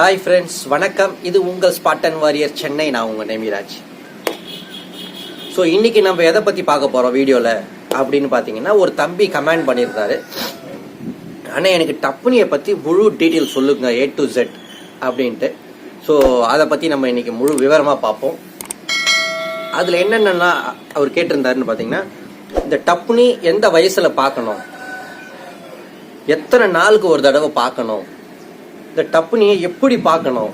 Hi friends வணக்கம். இது உங்கள் ஸ்பாட்டன் வாரியர் சென்னை நான் உங்கள் நேமிராஜ். ஸோ இன்றைக்கி நம்ம எதை பற்றி பார்க்க போகிறோம் வீடியோவில் அப்படின்னு பார்த்தீங்கன்னா ஒரு தம்பி கமெண்ட் பண்ணியிருந்தாரு ஆனால் எனக்கு டப்புனியை பற்றி முழு டீட்டெயில் சொல்லுங்க ஏ டு ஜெட் அப்படின்ட்டு. ஸோ அதை பற்றி நம்ம இன்றைக்கி முழு விவரமாக பார்ப்போம். அதில் என்னென்னலாம் அவர் கேட்டிருந்தாருன்னு பார்த்தீங்கன்னா இந்த டப்புனி எந்த வயசில் பார்க்கணும்? எத்தனை நாளுக்கு ஒரு தடவை பார்க்கணும்? இந்த டப்புனியை எப்படி பார்க்கணும்?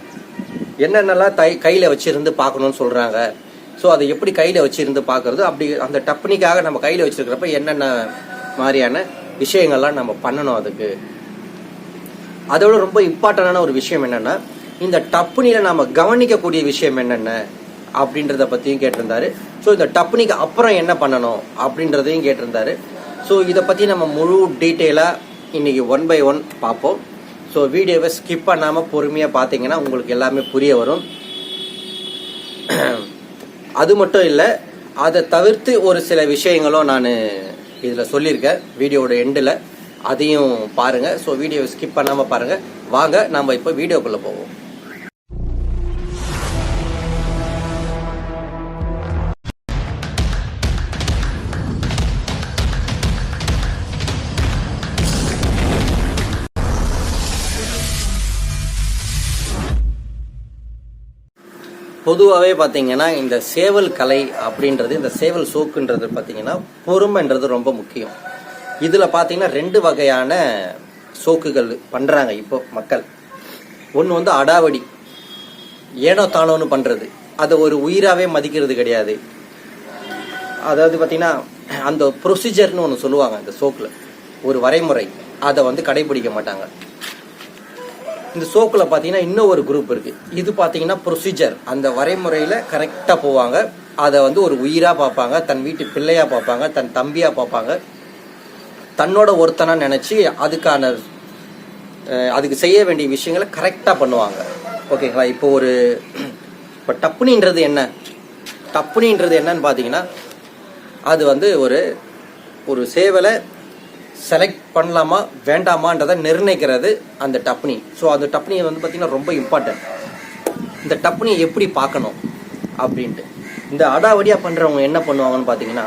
என்னென்னலாம் தை கையில் வச்சிருந்து பார்க்கணும்னு சொல்கிறாங்க ஸோ அதை எப்படி கையில் வச்சிருந்து பார்க்கறது? அப்படி அந்த டப்புனிக்காக நம்ம கையில் வச்சிருக்கிறப்ப என்னென்ன மாதிரியான விஷயங்கள்லாம் நம்ம பண்ணணும் அதுக்கு? அதோட ரொம்ப இம்பார்ட்டண்டான ஒரு விஷயம் என்னென்னா இந்த டப்புனியில் நாம் கவனிக்கக்கூடிய விஷயம் என்னென்ன? அப்படின்றத பற்றியும் கேட்டிருந்தாரு. ஸோ இந்த டப்புனிக்கு அப்புறம் என்ன பண்ணணும்? அப்படின்றதையும் கேட்டிருந்தாரு. ஸோ இதை பற்றி நம்ம முழு டீட்டெயிலாக இன்னைக்கு ஒன் பை ஒன் பார்ப்போம். ஸோ வீடியோவை ஸ்கிப் பண்ணாமல் பொறுமையாக பார்த்தீங்கன்னா உங்களுக்கு எல்லாமே புரிய வரும். அது மட்டும் இல்லை அதை தவிர்த்து ஒரு சில விஷயங்களும் நான் இதில் சொல்லியிருக்கேன் வீடியோவோட எண்டில் அதையும் பாருங்கள் ஸோ வீடியோவை ஸ்கிப் பண்ணாமல் பாருங்கள் வாங்க நம்ம இப்போ வீடியோக்குள்ளே போவோம். பொதுவாகவே பார்த்தீங்கன்னா இந்த சேவல் கலை அப்படின்றது இந்த சேவல் சோக்குன்றது பார்த்தீங்கன்னா பொறுமைன்றது ரொம்ப முக்கியம். இதில் பார்த்தீங்கன்னா ரெண்டு வகையான சோக்குகள் பண்ணுறாங்க இப்போ மக்கள். ஒன்று வந்து அடாவடி ஏனோ தானோன்னு பண்ணுறது அதை ஒரு உயிராகவே மதிக்கிறது கிடையாது. அதாவது பார்த்தீங்கன்னா அந்த ப்ரொசீஜர்னு ஒன்று சொல்லுவாங்க இந்த சோக்கில். ஒரு வரைமுறை. அதை வந்து கடைபிடிக்க மாட்டாங்க. இந்த சோக்கில் பார்த்தீங்கன்னா இன்னும் ஒரு குரூப் இருக்குது இது பார்த்தீங்கன்னா ப்ரொசீஜர் அந்த வரைமுறையில் கரெக்டாக போவாங்க. அதை வந்து ஒரு உயிராக பார்ப்பாங்க தன் வீட்டு பிள்ளையாக பார்ப்பாங்க தன் தம்பியாக பார்ப்பாங்க. தன்னோட ஒருத்தனாக நினச்சி அதுக்கான அதுக்கு செய்ய வேண்டிய விஷயங்களை கரெக்டாக பண்ணுவாங்க. ஓகேங்களா இப்போ ஒரு இப்போ டப்புனின்றது என்ன? டப்புனின்றது என்னன்னு பார்த்தீங்கன்னா அது வந்து ஒரு ஒரு சேவலை செலக்ட் பண்ணலாமா வேண்டாமான்றதை நிர்ணயிக்கிறது அந்த டப்னி. ஸோ அந்த டப்னியை வந்து பார்த்திங்கன்னா ரொம்ப இம்பார்ட்டன்ட் இந்த டப்னியை எப்படி பார்க்கணும் அப்படின்ட்டு. இந்த அடாவடியாக பண்ணுறவங்க என்ன பண்ணுவாங்கன்னு பார்த்தீங்கன்னா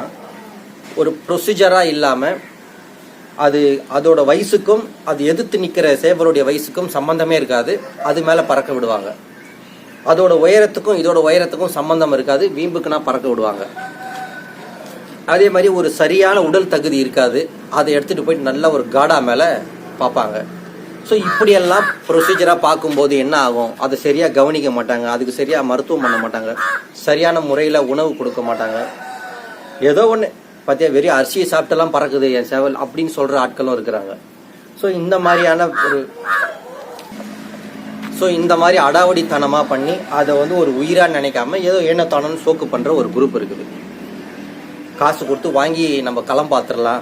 ஒரு ப்ரொசீஜராக இல்லாமல் அது அதோட வயசுக்கும் அது எதிர்த்து நிற்கிற சேவருடைய வயசுக்கும் சம்மந்தமே இருக்காது. அது மேலே பறக்க விடுவாங்க. அதோட உயரத்துக்கும் இதோட உயரத்துக்கும் சம்மந்தம் இருக்காது. வீம்புக்குனா பறக்க விடுவாங்க. அதே மாதிரி ஒரு சரியான உடல் தகுதி இருக்காது. அதை எடுத்துட்டு போய் நல்ல ஒரு காடா மேலே பார்ப்பாங்க. ஸோ இப்படியெல்லாம் ப்ரொசீஜராக பார்க்கும்போது என்ன ஆகும்? அதை சரியாக கவனிக்க மாட்டாங்க. அதுக்கு சரியாக மருத்துவம் பண்ண மாட்டாங்க. சரியான முறையில் உணவு கொடுக்க மாட்டாங்க. ஏதோ ஒன்று பார்த்தியா வெறும் அரிசியை சாப்பிட்டெல்லாம் பறக்குது என் சேவல் அப்படின்னு சொல்கிற ஆட்களும் இருக்கிறாங்க. ஸோ இந்த மாதிரியான ஒரு ஸோ இந்த மாதிரி அடாவடித்தனமாக பண்ணி அதை வந்து ஒரு உயிராக நினைக்காம ஏதோ ஏனத்தானன்னு சோக்கு பண்ணுற ஒரு குரூப் இருக்குது. காசு கொடுத்து வாங்கி நம்ம களம் பார்த்துடலாம்.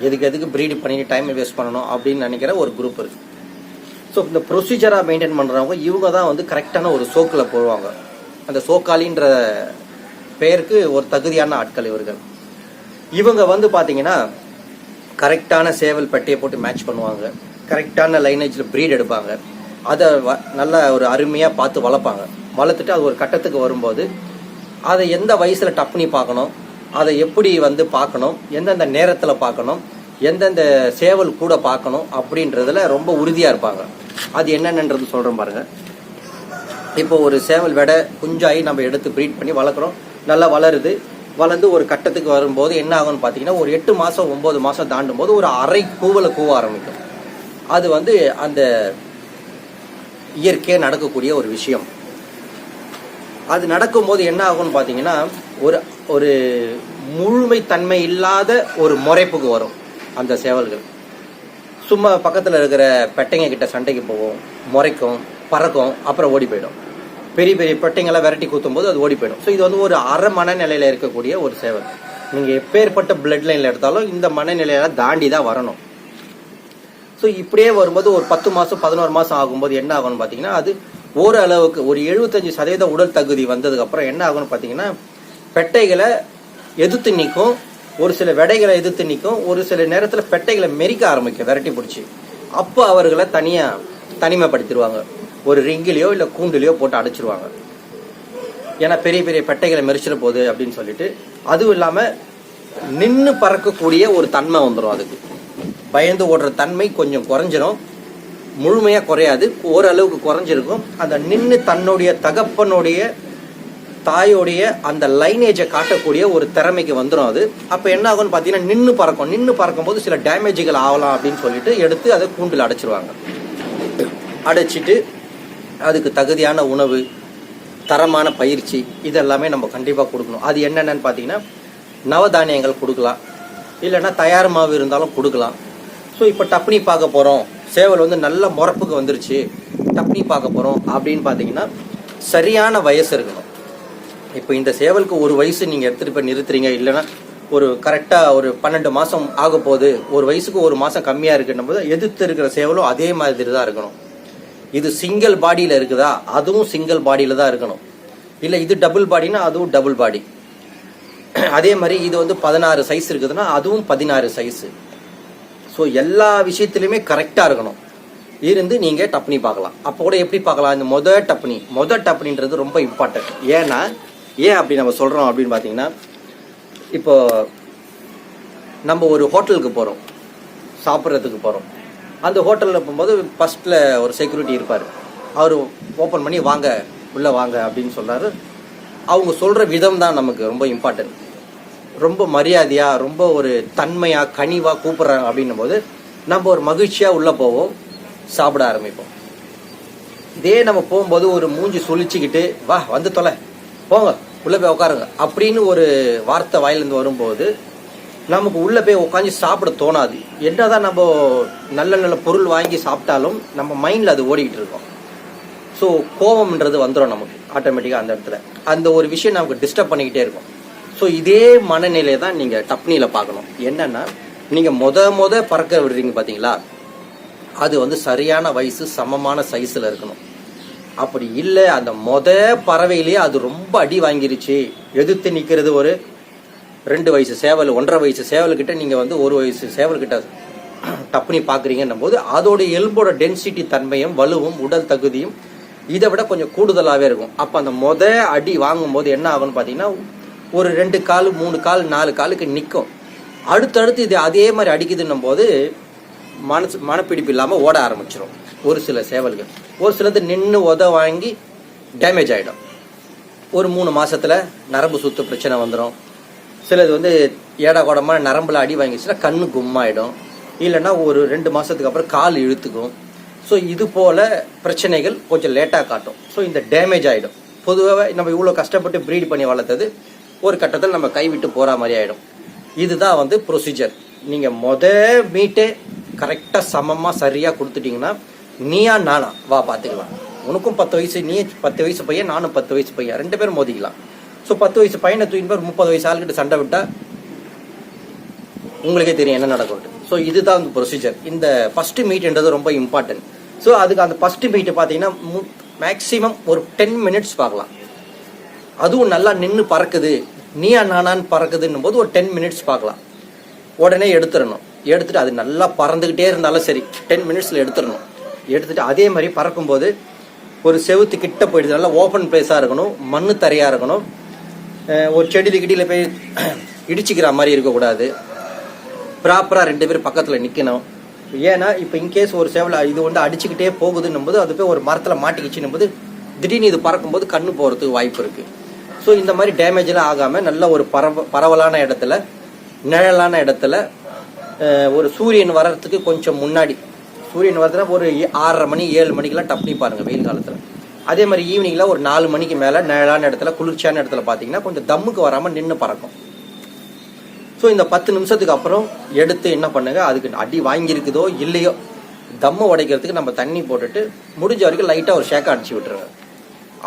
எதுக்கு எதுக்கு ப்ரீடு பண்ணி டைம் வேஸ்ட் பண்ணணும் அப்படின்னு நினைக்கிற ஒரு குரூப் இருக்கு. ஸோ இந்த ப்ரொசீஜராக மெயின்டைன் பண்ணுறவங்க இவங்க தான் வந்து கரெக்டான ஒரு சோக்கில் போடுவாங்க. அந்த சோக்காளின்ற பெயருக்கு ஒரு தகுதியான ஆட்கள் இவர்கள். இவங்க வந்து பார்த்தீங்கன்னா கரெக்டான சேவல் பட்டியை போட்டு மேட்ச் பண்ணுவாங்க. கரெக்டான லைனேஜில் ப்ரீட் எடுப்பாங்க. அதை வ- நல்ல ஒரு அருமையாக பார்த்து வளர்ப்பாங்க. வளர்த்துட்டு அது ஒரு கட்டத்துக்கு வரும்போது அதை எந்த வயசில் டப்புனி பார்க்கணும்? அதை எப்படி வந்து பார்க்கணும் எந்தெந்த நேரத்தில் பார்க்கணும் எந்தெந்த சேவல் கூட பார்க்கணும் அப்படின்றதுல ரொம்ப உறுதியாக இருப்பாங்க. அது என்னென்னன்றது சொல்கிறோம் பாருங்கள் இப்போ ஒரு சேவல் விடை குஞ்சாயி நம்ம எடுத்து ப்ரீட் பண்ணி வளர்க்குறோம். நல்லா வளருது. வளர்ந்து ஒரு கட்டத்துக்கு வரும்போது என்ன ஆகும்னு பார்த்தீங்கன்னா ஒரு எட்டு மாதம் ஒம்பது மாதம் தாண்டும் போது ஒரு அரை கூவலை கூவ ஆரம்பிக்கும். அது வந்து அந்த இயற்கையாக நடக்கக்கூடிய ஒரு விஷயம். அது நடக்கும்போது என்ன ஆகும்னு பார்த்தீங்கன்னா ஒரு ஒரு முழுமைத்தன்மை இல்லாத ஒரு முறைப்புக்கு வரும் அந்த சேவல்கள். சும்மா பக்கத்தில் இருக்கிற பெட்டைங்க கிட்ட சண்டைக்கு போகும் முறைக்கும் பறக்கும் அப்புறம் ஓடி போயிடும். பெரிய பெரிய பெட்டைங்களை விரட்டி குத்தும் போது அது ஓடி போயிடும். ஸோ இது வந்து ஒரு அரை மனநிலையில் இருக்கக்கூடிய ஒரு சேவல். நீங்கள் எப்பேற்பட்ட பிளட் லைனில் எடுத்தாலும் இந்த மனநிலையில தாண்டி தான் வரணும். ஸோ இப்படியே வரும்போது ஒரு பத்து மாதம் பதினோரு மாதம் ஆகும்போது என்ன ஆகும்னு பார்த்தீங்கன்னா அது ஓரளவுக்கு ஒரு எழுபத்தஞ்சு சதவீத உடல் தகுதி வந்ததுக்கப்புறம் என்ன ஆகும்னு பார்த்தீங்கன்னா பெட்டைகளை எதிர்த்து நிற்கும் ஒரு சில விடைகளை எதிர்த்து நிற்கும் ஒரு சில நேரத்தில் பெட்டைகளை மெரிக்க ஆரம்பிக்கும் விரட்டி பிடிச்சி. அப்போ அவர்களை தனியாக தனிமைப்படுத்திடுவாங்க. ஒரு ரிங்கிலையோ இல்லை கூண்டுலையோ போட்டு அடைச்சிருவாங்க. ஏன்னா பெரிய பெரிய பெட்டைகளை மெரிச்சிட போகுது அப்படின்னு சொல்லிட்டு அதுவும் இல்லாமல் நின்று பறக்கக்கூடிய ஒரு தன்மை வந்துடும் அதுக்கு. பயந்து ஓடுற தன்மை கொஞ்சம் குறைஞ்சிரும். முழுமையாக குறையாது. ஓரளவுக்கு குறைஞ்சிருக்கும். அந்த நின்று தன்னுடைய தகப்பனுடைய தாயோடைய அந்த லைனேஜை காட்டக்கூடிய ஒரு திறமைக்கு வந்துடும் அது. அப்போ என்ன ஆகும்னு பார்த்தீங்கன்னா நின்று பறக்கும். நின்று பறக்கும்போது சில டேமேஜுகள் ஆகலாம் அப்படின்னு சொல்லிட்டு எடுத்து அதை கூண்டில் அடைச்சிருவாங்க. அடைச்சிட்டு அதுக்கு தகுதியான உணவு தரமான பயிற்சி இதெல்லாமே நம்ம கண்டிப்பாக கொடுக்கணும். அது என்னென்னு பார்த்தீங்கன்னா நவதானியங்கள் கொடுக்கலாம். இல்லைன்னா தயார் மாவு இருந்தாலும் கொடுக்கலாம். ஸோ இப்போ டப்னி பார்க்க போகிறோம் சேவல் வந்து நல்ல முறப்புக்கு வந்துருச்சு. டப்னி பார்க்க போகிறோம் அப்படின்னு பார்த்தீங்கன்னா சரியான வயசு இருக்கணும். இப்போ இந்த சேவலுக்கு ஒரு வயசு நீங்கள் எடுத்துகிட்டு போய் நிறுத்துறீங்க இல்லைன்னா ஒரு கரெக்டாக ஒரு பன்னெண்டு மாதம் ஆக போகுது ஒரு வயசுக்கு ஒரு மாதம் கம்மியாக இருக்குன்னும் போது எதிர்த்து இருக்கிற சேவலும் அதே மாதிரி தான் இருக்கணும். இது சிங்கிள் பாடியில் இருக்குதா? அதுவும் சிங்கிள் பாடியில் தான் இருக்கணும். இல்லை இது டபுள் பாடினா அதுவும் டபுள் பாடி அதே மாதிரி இது வந்து பதினாறு சைஸ் இருக்குதுன்னா அதுவும் பதினாறு சைஸு ஸோ எல்லா விஷயத்துலையுமே கரெக்டாக இருக்கணும். இருந்து நீங்கள் டப்னி பார்க்கலாம். அப்போ கூட எப்படி பார்க்கலாம்? இந்த மொத டப்னி மொத டப்னின்றது ரொம்ப இம்பார்ட்டன்ட் ஏன்னா ஏன் அப்படி நம்ம சொல்கிறோம் அப்படின்னு பார்த்தீங்கன்னா இப்போ நம்ம ஒரு ஹோட்டலுக்கு போகிறோம் சாப்பிட்றதுக்கு போகிறோம் அந்த ஹோட்டலில் போகும்போது ஃபஸ்ட்டில் ஒரு செக்யூரிட்டி இருப்பார். அவர் ஓப்பன் பண்ணி வாங்க உள்ளே வாங்க அப்படின்னு சொல்கிறாரு அவங்க சொல்கிற விதம் தான் நமக்கு ரொம்ப இம்பார்ட்டன்ட் ரொம்ப மரியாதையாக ரொம்ப ஒரு தன்மையாக கனிவாக கூப்பிட்றாங்க அப்படின்னும் போது நம்ம ஒரு மகிழ்ச்சியாக உள்ளே போவோம் சாப்பிட ஆரம்பிப்போம். இதே நம்ம போகும்போது ஒரு மூஞ்சி சுழிச்சிக்கிட்டு வா வந்து தொலை போங்க உள்ளே போய் உட்காருங்க அப்படின்னு ஒரு வார்த்தை வாயிலிருந்து வரும்போது நமக்கு உள்ளே போய் உட்காந்து சாப்பிட தோணாது. என்னதான் நம்ம நல்ல நல்ல பொருள் வாங்கி சாப்பிட்டாலும் நம்ம மைண்டில் அது ஓடிக்கிட்டு இருக்கோம். ஸோ கோபம்ன்றது வந்துடும் நமக்கு ஆட்டோமேட்டிக்காக அந்த இடத்துல. அந்த ஒரு விஷயம் நமக்கு டிஸ்டர்ப் பண்ணிக்கிட்டே இருக்கும். ஸோ இதே மனநிலையை தான் நீங்கள் டப்னியில் பார்க்கணும். என்னன்னா நீங்கள் மொத மொத பறக்க விடுறீங்க பார்த்தீங்களா அது வந்து சரியான வயசு சமமான சைஸில் இருக்கணும். அப்படி இல்லை அந்த மொத பறவையிலேயே அது ரொம்ப அடி வாங்கிருச்சு. எதிர்த்து நிற்கிறது ஒரு ரெண்டு வயசு சேவல் ஒன்றரை வயசு சேவல்கிட்ட நீங்கள் வந்து ஒரு வயசு சேவல்கிட்ட டப்புனி பார்க்குறீங்கன்னும் போது அதோடைய எலும்போட டென்சிட்டி தன்மையும் வலுவும் உடல் தகுதியும் இதை விட கொஞ்சம் கூடுதலாகவே இருக்கும். அப்போ அந்த மொத அடி வாங்கும்போது என்ன ஆகும்னு பார்த்தீங்கன்னா ஒரு ரெண்டு கால் மூணு கால் நாலு காலுக்கு நிற்கும் அடுத்தடுத்து இது அதே மாதிரி அடிக்குதுன்னும் போது மனசு மனப்பிடிப்பு இல்லாமல் ஓட ஆரம்பிச்சிடும் ஒரு சில சேவல்கள். ஒரு சிலது நின்று உத வாங்கி டேமேஜ் ஆகிடும் ஒரு மூணு மாதத்தில் நரம்பு சுத்து பிரச்சனை வந்துடும் சிலது வந்து ஏடா கூடமாக நரம்பில் அடி வாங்கிச்சுன்னா கண்ணு கும்மாயிடும். இல்லைன்னா ஒரு ரெண்டு மாதத்துக்கு அப்புறம் கால் இழுத்துக்கும். ஸோ இது போல் பிரச்சனைகள் கொஞ்சம் லேட்டாக காட்டும். ஸோ இந்த டேமேஜ் ஆகிடும் பொதுவாக நம்ம இவ்வளோ கஷ்டப்பட்டு ப்ரீட் பண்ணி வளர்த்தது ஒரு கட்டத்தில் நம்ம கைவிட்டு போகிற மாதிரி ஆகிடும் இதுதான் வந்து ப்ரொசீஜர் நீங்கள் மொத மீட்டே கரெக்டாக சமமாக சரியாக கொடுத்துட்டீங்கன்னா நீயா நானா? வா பார்த்துக்கலாம் உனக்கும் பத்து வயசு நீ பத்து வயசு பையன் நானும் பத்து வயசு பையன். ரெண்டு பேரும் மோதிக்கலாம். ஸோ பத்து வயசு பையனை தூக்கின் முப்பது வயசு ஆளுகிட்ட சண்டை விட்டால் உங்களுக்கே தெரியும் என்ன நடக்கும் ஸோ இதுதான் அந்த ப்ரொசீஜர் இந்த ஃபஸ்ட்டு மீட்ன்றது ரொம்ப இம்பார்ட்டன்ட் ஸோ அதுக்கு அந்த ஃபஸ்ட்டு மீட் பார்த்தீங்கன்னா மேக்ஸிமம் ஒரு டென் மினிட்ஸ் பார்க்கலாம். அதுவும் நல்லா நின்று பறக்குது. நீயா நானான்னு பறக்குதுன்னும் போது ஒரு டென் மினிட்ஸ் பார்க்கலாம். உடனே எடுத்துடணும். எடுத்துட்டு அது நல்லா பறந்துக்கிட்டே இருந்தாலும் சரி டென் மினிட்ஸில் எடுத்துடணும். எடுத்துட்டு அதே மாதிரி பறக்கும்போது ஒரு செவுத்து கிட்ட போயிடுது. நல்லா ஓப்பன் பிளேஸாக இருக்கணும். மண் தரையாக இருக்கணும். ஒரு செடியில் கிட்டியில் போய் இடிச்சிக்கிற மாதிரி இருக்கக்கூடாது. ப்ராப்பராக ரெண்டு பேரும் பக்கத்தில் நிற்கணும் ஏன்னா இப்போ இன்கேஸ் ஒரு சேவலை இது வந்து அடிச்சுக்கிட்டே போகுதுன்னும் போது அது போய் ஒரு மரத்தில் மாட்டிக்கிச்சுன்னும் போது திடீர்னு இது பறக்கும்போது கண்ணு போகிறதுக்கு வாய்ப்பு இருக்குது ஸோ இந்த மாதிரி டேமேஜ்லாம் ஆகாமல் நல்ல ஒரு பரவ பரவலான இடத்துல நிழலான இடத்துல ஒரு சூரியன் வர்றதுக்கு கொஞ்சம் முன்னாடி சூரியன் வரதுனா ஒரு ஆறரை மணி ஏழு மணிக்கெல்லாம் டப்னி பாருங்கள் வெயில் காலத்தில். அதே மாதிரி ஈவினிங்கில் ஒரு நாலு மணிக்கு மேலே நிழலான இடத்துல குளிர்ச்சியான இடத்துல பார்த்தீங்கன்னா கொஞ்சம் தம்முக்கு வராமல் நின்று பறக்கும். ஸோ இந்த பத்து நிமிஷத்துக்கு அப்புறம் எடுத்து என்ன பண்ணுங்க அதுக்கு அடி வாங்கியிருக்குதோ இல்லையோ தம்மை உடைக்கிறதுக்கு நம்ம தண்ணி போட்டுட்டு முடிஞ்ச வரைக்கும் லைட்டாக ஒரு ஷேக்கை அடிச்சு விட்டுருங்க.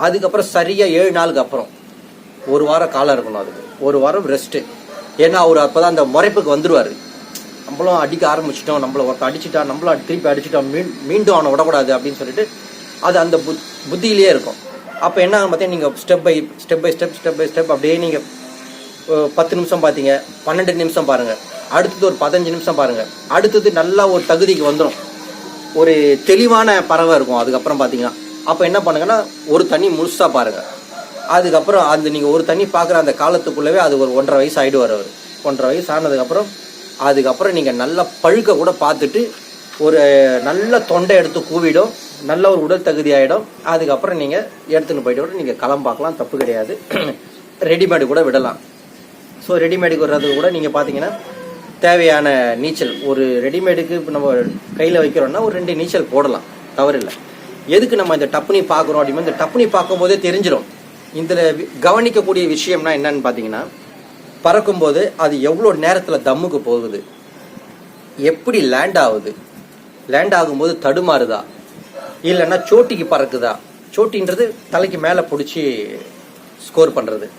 அதுக்கப்புறம் சரியாக ஏழு நாளுக்கு அப்புறம் ஒரு வாரம் காலம் இருக்கணும் அதுக்கு. ஒரு வாரம் ரெஸ்ட்டு ஏன்னா அவர் அப்போ தான் அந்த முறைப்புக்கு வந்துடுவார் நம்மளும் அடிக்க ஆரம்பிச்சிட்டோம் நம்மள ஒருத்தன் அடிச்சிட்டா நம்மளும் திருப்பி அடிச்சிட்டோம் மீன் மீண்டும் அவனை விடக்கூடாது அப்படின்னு சொல்லிட்டு அது அந்த புத் புத்தியிலேயே இருக்கும். அப்போ என்ன பார்த்தீங்கன்னா நீங்கள் step by step by step step by step அப்படியே நீங்கள் பத்து நிமிஷம் பார்த்தீங்க பன்னெண்டு நிமிஷம் பாருங்கள் அடுத்தது ஒரு பதினஞ்சு நிமிஷம் பாருங்கள் அடுத்தது நல்லா ஒரு தகுதிக்கு வந்துடும் ஒரு தெளிவான பறவை இருக்கும். அதுக்கப்புறம் பார்த்தீங்கன்னா அப்போ என்ன பண்ணுங்கன்னா ஒரு தண்ணி முழுசாக பாருங்கள் அதுக்கப்புறம் அந்த நீங்கள் ஒரு தண்ணி பார்க்குற அந்த காலத்துக்குள்ளவே அது ஒரு ஒன்றரை வயசு ஆகிடுவார் அவர். ஒன்றரை வயசு ஆனதுக்கப்புறம் அதுக்கப்புறம் நீங்கள் நல்லா பழுக்க கூட பார்த்துட்டு ஒரு நல்ல தொண்டை எடுத்து கூவிடும் நல்ல ஒரு உடல் தகுதி ஆகிடும் அதுக்கப்புறம் நீங்கள் எடுத்துன்னு போயிட்டு கூட நீங்கள் களம் பார்க்கலாம் தப்பு கிடையாது. ரெடிமேடு கூட விடலாம். ஸோ ரெடிமேடுக்கு வர்றது கூட நீங்கள் பார்த்தீங்கன்னா தேவையான நீச்சல். ஒரு ரெடிமேடுக்கு இப்போ நம்ம கையில் வைக்கிறோம்னா ஒரு ரெண்டு நீச்சல் போடலாம். தவறில்லை. எதுக்கு நம்ம இந்த டப்புனி பார்க்குறோம் அப்படின்னா இந்த டப்புனி பார்க்கும்போதே தெரிஞ்சிடும் இதில் கவனிக்கக்கூடிய விஷயம்னா என்னன்னு பார்த்தீங்கன்னா பறக்கும்போது அது எவ்வளோ நேரத்தில் தம்முக்கு போகுது? எப்படி லேண்ட் ஆகுது? லேண்ட் ஆகும்போது தடுமாறுதா? இல்லைன்னா சோட்டிக்கு பறக்குதா? சோட்டின்றது தலைக்கு மேலே பிடிச்சி ஸ்கோர் பண்ணுறது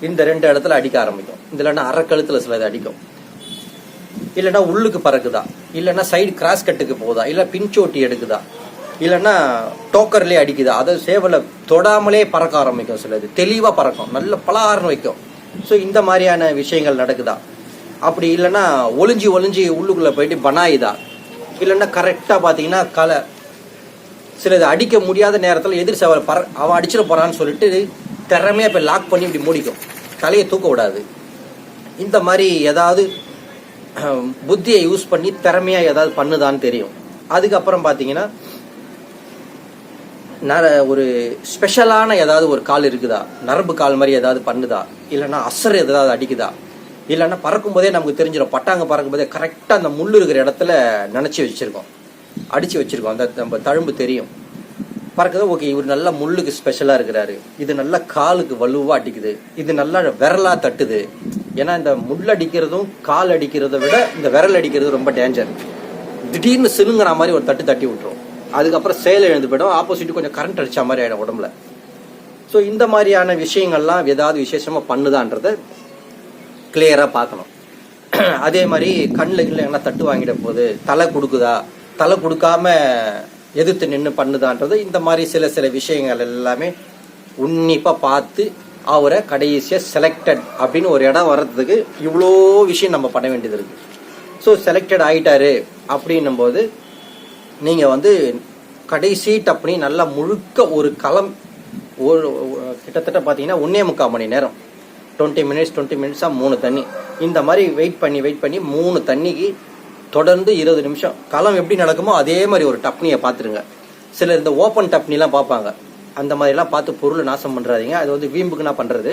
இந்த ரெண்டு இடத்துல அடிக்க ஆரம்பிக்கும். இல்லைன்னா அரைக்கழுத்தில் சிலது அடிக்கும். இல்லைன்னா உள்ளுக்கு பறக்குதா? இல்லைன்னா சைடு கிராஸ் கட்டுக்கு போகுதா? இல்லை பின்சோட்டி எடுக்குதா? இல்லைன்னா டோக்கர்லேயே அடிக்குதா. அதை சேவலை தொடாமலே பறக்க ஆரம்பிக்கும் சிலது. தெளிவாக பறக்கும். நல்ல பலாறுன்னு வைக்கும். ஸோ இந்த மாதிரியான விஷயங்கள் நடக்குதா? அப்படி இல்லைன்னா ஒளிஞ்சி ஒளிஞ்சி உள்ளுக்குள்ளே போயிட்டு பனாயுதா. இல்லைன்னா கரெக்டாக பார்த்தீங்கன்னா கலை. சிலது அடிக்க முடியாத நேரத்தில் எதிர் சேவல் பற அவன் அடிச்சிட போறான்னு சொல்லிட்டு திறமையாக இப்போ லாக் பண்ணி இப்படி மூடிக்கும். தலையை தூக்க விடாது. இந்த மாதிரி ஏதாவது புத்தியை யூஸ் பண்ணி திறமையாக ஏதாவது பண்ணுதான்னு தெரியும். அதுக்கப்புறம் பார்த்தீங்கன்னா நர ஒரு ஸ்பெஷலான ஏதாவது ஒரு கால் இருக்குதா? நரம்பு கால் மாதிரி ஏதாவது பண்ணுதா? இல்லைன்னா அசர் ஏதாவது அடிக்குதா? இல்லைன்னா பறக்கும் போதே நமக்கு தெரிஞ்சிடும் பட்டாங்க பறக்கும் போதே கரெக்டாக அந்த முள் இருக்கிற இடத்துல நினச்சி வச்சுருக்கோம். அடித்து வச்சுருக்கோம். அந்த நம்ம தழும்பு தெரியும். பறக்குது ஓகே இவர் நல்லா முள்ளுக்கு ஸ்பெஷலாக இருக்கிறாரு. இது நல்லா காலுக்கு வலுவாக அடிக்குது. இது நல்லா விரலாக தட்டுது. ஏன்னா இந்த முள் அடிக்கிறதும் கால் அடிக்கிறத விட இந்த விரல் அடிக்கிறது ரொம்ப டேஞ்சர் திடீர்னு சிலுங்கிற மாதிரி ஒரு தட்டு தட்டி விட்டுரும். அதுக்கப்புறம் செயல் எழுந்து போயிடும். ஆப்போசிட் கொஞ்சம் கரண்ட் அடிச்ச மாதிரி ஆயிடும் உடம்புல. ஸோ இந்த மாதிரியான விஷயங்கள்லாம் ஏதாவது விசேஷமாக பண்ணுதான்றத கிளியராக பார்க்கணும். அதே மாதிரி கண்ணில் இல்லை என்ன தட்டு வாங்கிட போகுது தலை கொடுக்குதா தலை கொடுக்காம எதிர்த்து நின்று பண்ணுதான்றது இந்த மாதிரி சில சில விஷயங்கள் எல்லாமே உன்னிப்பாக பார்த்து அவரை கடைசியாக செலக்டட் அப்படின்னு ஒரு இடம் வர்றதுக்கு இவ்வளோ விஷயம் நம்ம பண்ண வேண்டியது இருக்குது ஸோ செலக்டட் ஆகிட்டாரு அப்படின்னும் போது நீங்கள் வந்து கடைசி டப்னி நல்லா முழுக்க ஒரு களம் ஒரு கிட்டத்தட்ட பார்த்தீங்கன்னா ஒன்றே முக்கால் மணி நேரம். டுவெண்ட்டி மினிட்ஸ் டுவெண்ட்டி மினிட்ஸாக மூணு தண்ணி. இந்த மாதிரி வெயிட் பண்ணி வெயிட் பண்ணி மூணு தண்ணிக்கு தொடர்ந்து இருபது நிமிஷம். களம் எப்படி நடக்குமோ அதே மாதிரி ஒரு டப்னியை பார்த்துருங்க. சிலர் இந்த ஓப்பன் டப்னிலாம் பார்ப்பாங்க. அந்த மாதிரிலாம் பார்த்து பொருளை நாசம் பண்ணுறாதீங்க அது வந்து வீம்புக்குனா பண்ணுறது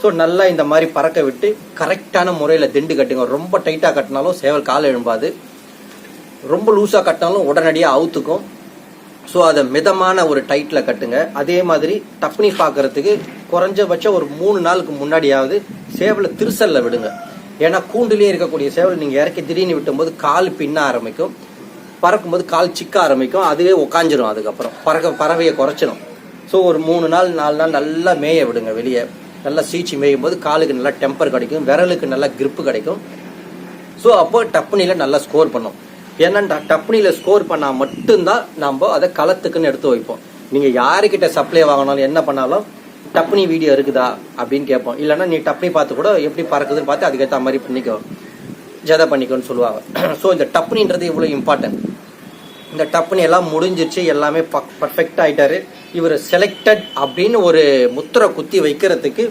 ஸோ நல்லா இந்த மாதிரி பறக்க விட்டு கரெக்டான முறையில் திண்டு கட்டுங்க. ரொம்ப டைட்டாக கட்டினாலும் சேவல் காலை எழும்பாது. ரொம்ப லூஸாக கட்டினாலும் உடனடியாக அவுத்துக்கும். ஸோ அதை மிதமான ஒரு டைட்டில் கட்டுங்க. அதே மாதிரி டப்னி பார்க்கறதுக்கு குறைஞ்சபட்சம் ஒரு மூணு நாளுக்கு முன்னாடியாவது சேவலை திருசல்ல விடுங்க. ஏன்னா கூண்டுலேயே இருக்கக்கூடிய சேவல் நீங்கள் இறக்கி திடீர்னு விட்டும்போது கால் பின்ன ஆரம்பிக்கும். பறக்கும்போது கால் சிக்க ஆரம்பிக்கும். அதுவே உக்காஞ்சிரும் அதுக்கப்புறம். பறக்க பறவையை குறைச்சிரும். ஸோ ஒரு மூணு நாள் நாலு நாள் நல்லா மேய விடுங்க வெளியே. நல்லா சீச்சி மேயும் போது காலுக்கு நல்லா டெம்பர் கிடைக்கும். விரலுக்கு நல்லா கிரிப்பு கிடைக்கும். ஸோ அப்போ டப்புனியில் நல்லா ஸ்கோர் பண்ணும். ஏன்னா டப்புனியில் ஸ்கோர் பண்ணால் மட்டும்தான் நம்ம அதை களத்துக்குன்னு எடுத்து வைப்போம். நீங்கள் யாருக்கிட்ட சப்ளை வாங்கினாலும் என்ன பண்ணாலும் டப்புனி வீடியோ இருக்குதா அப்படின்னு கேட்போம். இல்லைன்னா நீ டப்புனி பார்த்து கூட எப்படி பறக்குதுன்னு பார்த்து அதுக்கேற்ற மாதிரி பண்ணிக்கோ. ஜதை பண்ணிக்கோன்னு சொல்லுவாங்க. ஸோ இந்த டப்புனின்றது இவ்வளோ இம்பார்ட்டன்ட் இந்த டப்னி எல்லாம் முடிஞ்சிருச்சு எல்லாமே பர்ஃபெக்ட் ஆகிட்டாரு இவர் செலக்டட் அப்படின்னு ஒரு முத்திரை குத்தி வைக்கிறதுக்கு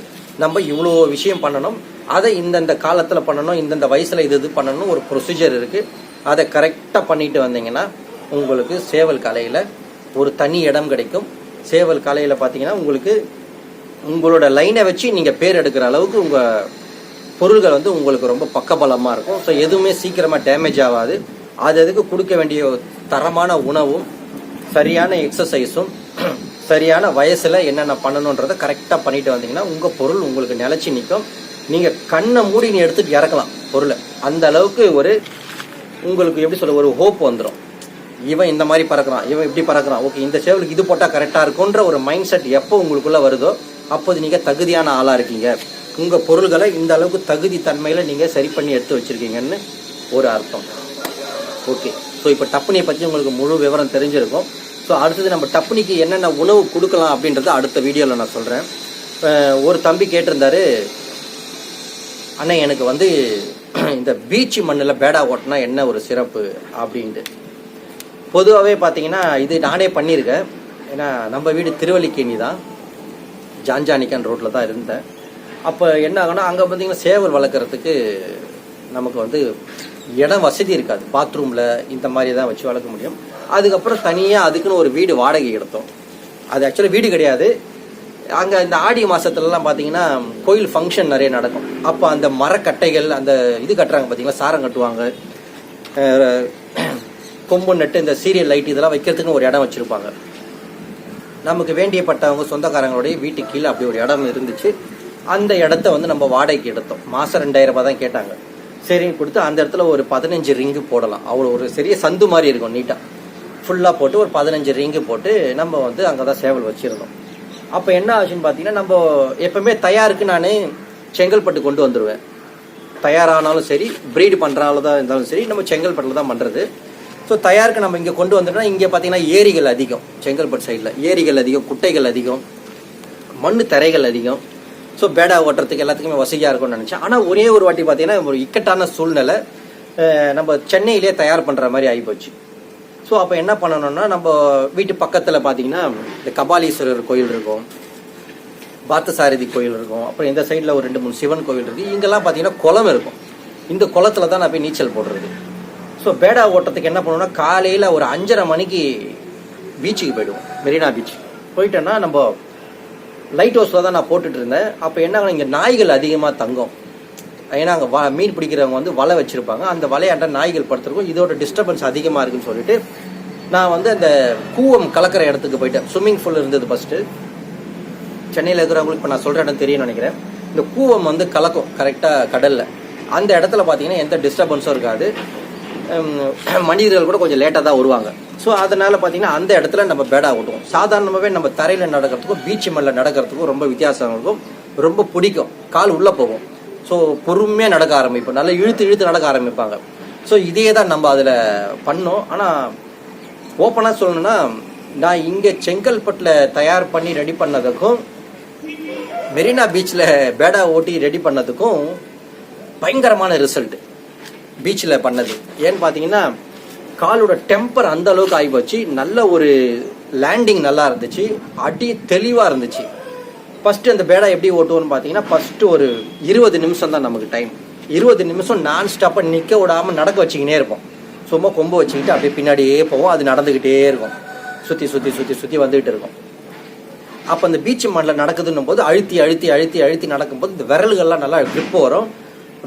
நம்ம இவ்வளோ விஷயம் பண்ணணும். அதை இந்தந்த காலத்தில் பண்ணணும் இந்தந்த வயசில் இது இது பண்ணணும் ஒரு ப்ரொசீஜர் இருக்குது அதை கரெக்டாக பண்ணிட்டு வந்தீங்கன்னா உங்களுக்கு சேவல் கலையில் ஒரு தனி இடம் கிடைக்கும். சேவல் கலையில் பார்த்தீங்கன்னா உங்களுக்கு உங்களோட லைனை வச்சு நீங்கள் பேர் எடுக்கிற அளவுக்கு உங்கள் பொருள்கள் வந்து உங்களுக்கு ரொம்ப பக்கபலமாக இருக்கும். ஸோ எதுவுமே சீக்கிரமாக டேமேஜ் ஆகாது. அது அதுக்கு கொடுக்க வேண்டிய தரமான உணவும் சரியான எக்ஸசைஸும் சரியான வயசில் என்னென்ன பண்ணணுன்றதை கரெக்டாக பண்ணிட்டு வந்தீங்கன்னா உங்கள் பொருள் உங்களுக்கு நிலச்சி நிற்கும். நீங்கள் கண்ணை மூடி நீ எடுத்துட்டு இறக்கலாம் பொருளை. அந்த அளவுக்கு ஒரு உங்களுக்கு எப்படி சொல்ல ஒரு ஹோப் வந்துடும் இவன் இந்த மாதிரி பறக்குறான் இவன் இப்படி பறக்குறான். ஓகே இந்த சேவலுக்கு இது போட்டால் கரெக்டாக இருக்குன்ற ஒரு மைண்ட் செட் எப்போ உங்களுக்குள்ளே வருதோ அப்போது நீங்கள் தகுதியான ஆளாக இருக்கீங்க. உங்கள் பொருள்களை இந்த அளவுக்கு தகுதி தன்மையில் நீங்கள் சரி பண்ணி எடுத்து வச்சுருக்கீங்கன்னு ஒரு அர்த்தம். ஓகே ஸோ இப்போ டப்புனியை பற்றி உங்களுக்கு முழு விவரம் தெரிஞ்சிருக்கும். ஸோ அடுத்தது நம்ம டப்புனிக்கு என்னென்ன உணவு கொடுக்கலாம் அப்படின்றத அடுத்த வீடியோவில் நான் சொல்கிறேன் ஒரு தம்பி கேட்டிருந்தாரு அண்ணன் எனக்கு வந்து இந்த பீச் மண்ணில் பேடா ஓட்டினா என்ன ஒரு சிறப்பு அப்படின்ட்டு. பொதுவாகவே பார்த்தீங்கன்னா இது நானே பண்ணியிருக்கேன். ஏன்னா நம்ம வீடு திருவல்லிக்கேணி தான். ஜான்ஜானிக்கான் ரோட்டில் தான் இருந்தேன். அப்போ என்ன ஆகும்னா அங்கே பார்த்தீங்கன்னா சேவல் வளர்க்குறதுக்கு நமக்கு வந்து இடம் வசதி இருக்காது. பாத்ரூமில் இந்த மாதிரி தான் வச்சு வளர்க்க முடியும். அதுக்கப்புறம் தனியாக அதுக்குன்னு ஒரு வீடு வாடகை எடுத்தோம். அது ஆக்சுவலாக வீடு கிடையாது. அங்கே இந்த ஆடி மாதத்துலலாம் பார்த்தீங்கன்னா கோயில் ஃபங்க்ஷன் நிறைய நடக்கும். அப்போ அந்த மரக்கட்டைகள் அந்த இது கட்டுறாங்க பார்த்தீங்களா சாரம் கட்டுவாங்க. கொம்பு நட்டு இந்த சீரியல் லைட் இதெல்லாம் வைக்கிறதுக்குன்னு ஒரு இடம் வச்சுருப்பாங்க. நமக்கு வேண்டியப்பட்டவங்க சொந்தக்காரங்களுடைய வீட்டுக்கு கீழே அப்படி ஒரு இடம் இருந்துச்சு. அந்த இடத்த வந்து நம்ம வாடகைக்கு எடுத்தோம். மாதம் ரெண்டாயிரம் ரூபாய் தான் கேட்டாங்க. சரின்னு கொடுத்து அந்த இடத்துல ஒரு பதினஞ்சு ரிங்கு போடலாம். அவ்வளோ ஒரு பெரிய சந்து மாதிரி இருக்கும் நீட்டாக ஃபுல்லாக போட்டு ஒரு பதினஞ்சு ரிங்கு போட்டு நம்ம வந்து அங்கே தான் சேவல் வச்சுருந்தோம். அப்போ என்ன ஆச்சுன்னு பார்த்தீங்கன்னா நம்ம எப்பவுமே தயாருக்கு நான் செங்கல்பட்டு கொண்டு வந்துடுவேன் தயாரானாலும் சரி ப்ரீடு பண்ணுறாலும் தான் இருந்தாலும் சரி நம்ம செங்கல்பட்டில் தான் பண்ணுறது ஸோ தயாருக்கு நம்ம இங்கே கொண்டு வந்துட்டோம்னா இங்கே பார்த்தீங்கன்னா ஏரிகள் அதிகம். செங்கல்பட்டு சைடில் ஏரிகள் அதிகம் குட்டைகள் அதிகம் மண் தரைகள் அதிகம். ஸோ பேடா ஓட்டுறதுக்கு எல்லாத்துக்குமே வசதியாக இருக்கும்னு நினச்சேன். ஆனால் ஒரே ஒரு வாட்டி பார்த்தீங்கன்னா ஒரு இக்கட்டான சூழ்நிலை நம்ம சென்னையிலே தயார் பண்ணுற மாதிரி ஆகிப்போச்சு ஸோ அப்போ என்ன பண்ணணும்னா நம்ம வீட்டு பக்கத்தில் பார்த்தீங்கன்னா இந்த கபாலீஸ்வரர் கோயில் இருக்கும். பார்த்தசாரதி கோயில் இருக்கும். அப்புறம் இந்த சைடில் ஒரு ரெண்டு மூணு சிவன் கோயில் இருக்குது இங்கெல்லாம் பார்த்தீங்கன்னா குளம் இருக்கும். இந்த குளத்துல தான் நான் போய் நீச்சல் போடுறது. ஸோ பேடா ஓட்டத்துக்கு என்ன பண்ணுவோம்னா காலையில் ஒரு அஞ்சரை மணிக்கு பீச்சுக்கு போயிடுவோம். மெரினா பீச் போயிட்டோன்னா நம்ம லைட் ஹவுஸில் தான் நான் போட்டுட்டு இருந்தேன். அப்போ என்ன ஆகும், இங்கே நாய்கள் அதிகமாக தங்கும். ஏன்னா அங்கே வ மீன் பிடிக்கிறவங்க வந்து வலை வச்சுருப்பாங்க. அந்த வலையாண்ட நாய்கள் படுத்துருக்கும். இதோட டிஸ்டர்பன்ஸ் அதிகமாக இருக்குன்னு சொல்லிட்டு நான் வந்து அந்த கூவம் கலக்கிற இடத்துக்கு போயிட்டேன். ஸ்விம்மிங் பூல் இருந்தது ஃபஸ்ட்டு சென்னையில் இருக்கிறவங்களுக்கு இப்போ நான் சொல்கிற இடம் தெரியும்னு நினைக்கிறேன். இந்த கூவம் வந்து கலக்கும். கரெக்டாக கடலில். அந்த இடத்துல பார்த்தீங்கன்னா எந்த டிஸ்டர்பன்ஸும் இருக்காது. மனிதர்கள் கூட கொஞ்சம் லேட்டாக தான் வருவாங்க. ஸோ அதனால் பார்த்தீங்கன்னா அந்த இடத்துல நம்ம பேடா ஓட்டுவோம். சாதாரணமாகவே நம்ம தரையில் நடக்கிறதுக்கும் பீச் மேலே நடக்கிறதுக்கும் ரொம்ப வித்தியாசம் இருக்கும். ரொம்ப பிடிக்கும். கால் உள்ளே போகும். ஸோ பொறுமையாக நடக்க ஆரம்பிப்போம். நல்லா இழுத்து இழுத்து நடக்க ஆரம்பிப்பாங்க. ஸோ இதே தான் நம்ம அதில் பண்ணோம். ஆனால் ஓப்பனாக சொல்லணும்னா நான் இங்கே செங்கல்பட்டில் தயார் பண்ணி ரெடி பண்ணதுக்கும் மெரினா பீச்சில் பேடா ஓட்டி ரெடி பண்ணதுக்கும் பயங்கரமான ரிசல்ட் பீச்சில் பண்ணது. ஏன்னு பார்த்தீங்கன்னா காலோட டெம்பர் அந்த அளவுக்கு ஆகி போச்சு. நல்ல ஒரு லேண்டிங் நல்லா இருந்துச்சு. அடி தெளிவாக இருந்துச்சு. ஃபஸ்ட்டு அந்த பேடா எப்படி ஓட்டுவோம்னு பார்த்தீங்கன்னா ஃபஸ்ட்டு ஒரு இருபது நிமிஷம் தான் நமக்கு டைம் இருபது நிமிஷம் நான் ஸ்டாப்பாக நிற்க விடாமல் நடக்க வச்சுக்கினே இருப்போம். சும்மா கொம்பு வச்சுக்கிட்டு அப்படியே பின்னாடியே போவோம். அது நடந்துக்கிட்டே இருக்கும். சுற்றி சுற்றி சுற்றி சுற்றி வந்துக்கிட்டு இருக்கும். அப்போ அந்த பீச் மண்ணில் நடக்குதுன்னும் போது அழுத்தி அழுத்தி அழுத்தி அழுத்தி நடக்கும்போது இந்த விரல்கள்லாம் நல்லா க்ரிப் வரும்.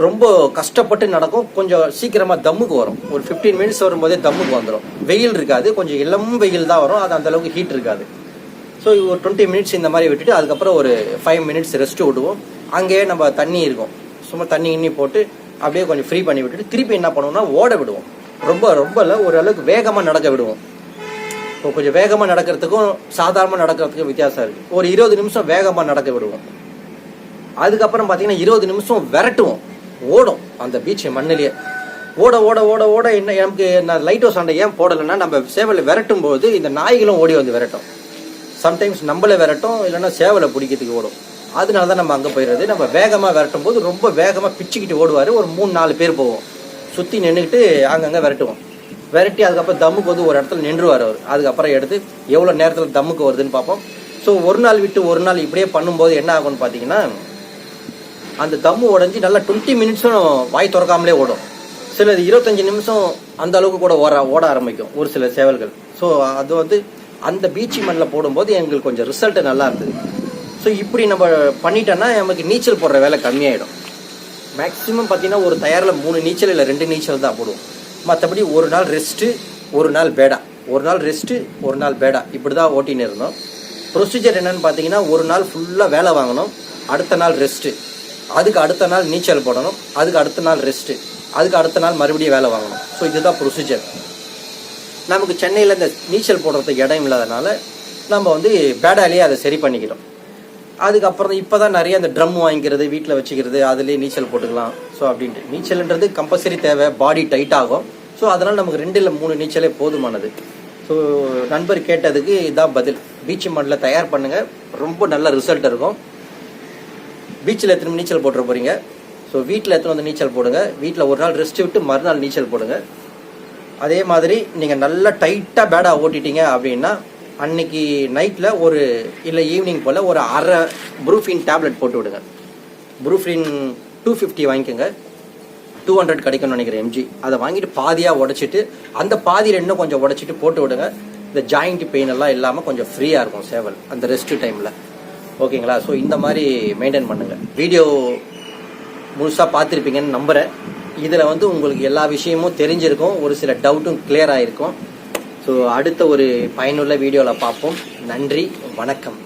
ரொம்ப கஷ்டப்பட்டு நடக்கும். கொஞ்சம் சீக்கிரமாக தம்முக்கு வரும். ஒரு 15 மினிட்ஸ் வரும்போதே தம்முக்கு வந்துடும் வெயில் இருக்காது. கொஞ்சம் இளம் வெயில் தான் வரும். அது அந்தளவுக்கு ஹீட் இருக்காது. ஸோ ஒரு டுவெண்ட்டி மினிட்ஸ் இந்த மாதிரி விட்டுட்டு அதுக்கப்புறம் ஒரு ஃபைவ் மினிட்ஸ் ரெஸ்ட் விடுவோம். அங்கேயே நம்ம தண்ணி இருக்கும். சும்மா தண்ணி இன்னி போட்டு அப்படியே கொஞ்சம் ஃப்ரீ பண்ணி விட்டுட்டு திருப்பி என்ன பண்ணுவோம்னா ஓட விடுவோம். ரொம்ப ரொம்ப இல்லை ஓரளவுக்கு வேகமாக நடக்க விடுவோம். இப்போ கொஞ்சம் வேகமாக நடக்கிறதுக்கும் சாதாரணமாக நடக்கிறதுக்கும் வித்தியாசம் இருக்குது ஒரு இருபது நிமிஷம் வேகமாக நடக்க விடுவோம். அதுக்கப்புறம் பார்த்தீங்கன்னா இருபது நிமிஷம் விரட்டுவோம். ஓடும் அந்த பீச் மண்ணிலேயே. ஓட ஓட ஓட ஓட என்ன நமக்கு நான் லைட் ஹவுஸ் ஆண்டை ஏன் போடலைன்னா நம்ம சேவலை விரட்டும் போது இந்த நாய்களும் ஓடி வந்து விரட்டும். சம்டைம்ஸ் நம்மளை விரட்டும் இல்லைன்னா சேவலை பிடிக்கிறதுக்கு ஓடும். அதனால தான் நம்ம அங்கே போயிடுறது நம்ம வேகமாக விரட்டும் போது ரொம்ப வேகமாக பிச்சுக்கிட்டு ஓடுவார். ஒரு மூணு நாலு பேர் போவோம். சுற்றி நின்றுக்கிட்டு அங்கங்கே விரட்டுவோம். விரட்டி அதுக்கப்புறம் தம்முக்கு வந்து ஒரு இடத்துல நின்றுவார் அவர். அதுக்கப்புறம் எடுத்து எவ்வளோ நேரத்தில் தம்முக்கு வருதுன்னு பார்ப்போம். ஸோ ஒரு நாள் விட்டு ஒரு நாள் இப்படியே பண்ணும்போது என்ன ஆகும்னு பார்த்தீங்கன்னா அந்த தம்மு உடஞ்சி நல்லா டுவெண்ட்டி மினிட்ஸும் வாய் திறக்காமலே ஓடும். சிலது இருபத்தஞ்சு நிமிஷம் அந்த அளவுக்கு கூட ஓட ஓட ஆரம்பிக்கும் ஒரு சில சேவல்கள். ஸோ அது வந்து அந்த பீச்சி மண்ணில் போடும்போது எங்களுக்கு கொஞ்சம் ரிசல்ட் நல்லா இருந்தது. ஸோ இப்படி நம்ம பண்ணிட்டோன்னா நமக்கு நீச்சல் போடுற வேலை கம்மியாயிடும். மேக்ஸிமம் பார்த்தீங்கன்னா ஒரு தயாரில் மூணு நீச்சல் இல்லை ரெண்டு நீச்சல் தான் போடுவோம். மற்றபடி ஒரு நாள் ரெஸ்ட்டு ஒரு நாள் பேடா. ஒரு நாள் ரெஸ்ட்டு ஒரு நாள் பேடா. இப்படி தான் ஓட்டின்னு இருந்தோம். ப்ரொசீஜர் என்னன்னு பார்த்தீங்கன்னா ஒரு நாள் ஃபுல்லாக வேலை வாங்கணும். அடுத்த நாள் ரெஸ்ட்டு அதுக்கு அடுத்த நாள் நீச்சல் போடணும். அதுக்கு அடுத்த நாள் ரெஸ்ட்டு அதுக்கு அடுத்த நாள் மறுபடியும் வேலை வாங்கணும். ஸோ இதுதான் ப்ரொசீஜர் நமக்கு சென்னையில் இந்த நீச்சல் போடுறதுக்கு இடம் இல்லாதனால நம்ம வந்து பேடாலேயே அதை சரி பண்ணிக்கிறோம் அதுக்கப்புறம் இப்போ தான் நிறைய அந்த ட்ரம் வாங்கிக்கிறது வீட்டில் வச்சுக்கிறது அதுலேயே நீச்சல் போட்டுக்கலாம். ஸோ அப்படின்ட்டு. நீச்சல்ன்றது கம்பல்சரி தேவை பாடி டைட் ஆகும். ஸோ அதனால் நமக்கு ரெண்டு இல்லை மூணு நீச்சலே போதுமானது. ஸோ நண்பர் கேட்டதுக்கு இதான் பதில். பீச் மண்ணில் தயார் பண்ணுங்கள் ரொம்ப நல்ல ரிசல்ட் இருக்கும். பீச்சில் எத்தனை நீச்சல் போட்டுற போகிறீங்க ஸோ வீட்டில் எத்தனை வந்து நீச்சல் போடுங்க? வீட்டில் ஒரு நாள் ரெஸ்ட் விட்டு மறுநாள் நீச்சல் போடுங்க. அதே மாதிரி நீங்கள் நல்லா டைட்டாக பேடாக ஓட்டிட்டீங்க அப்படின்னா அன்னைக்கு நைட்டில் ஒரு இல்லை ஈவினிங் போல் ஒரு அரை ப்ரூஃபின் டேப்லெட் போட்டு விடுங்க. ப்ரூஃபின் டூ ஃபிஃப்டி வாங்கிக்கோங்க. டூ ஹண்ட்ரட் கிடைக்கும்னு நினைக்கிறேன் எம்ஜி அதை வாங்கிட்டு பாதியாக உடைச்சிட்டு அந்த பாதியில் இன்னும் கொஞ்சம் உடச்சிட்டு போட்டு விடுங்க. இந்த ஜாயிண்ட் பெயின் எல்லாம் இல்லாமல் கொஞ்சம் ஃப்ரீயாக இருக்கும் சேவல் அந்த ரெஸ்ட் டைமில் ஓகேங்களா? ஸோ இந்த மாதிரி மெயின்டைன் பண்ணுங்கள் வீடியோ முழுசாக பார்த்துருப்பீங்கன்னு நம்புகிறேன் இதில் வந்து உங்களுக்கு எல்லா விஷயமும் தெரிஞ்சிருக்கும். ஒரு சில டவுட்டும் கிளியர் ஆகிருக்கும் ஸோ அடுத்த ஒரு பயனுள்ள வீடியோவில் பார்ப்போம். நன்றி வணக்கம்.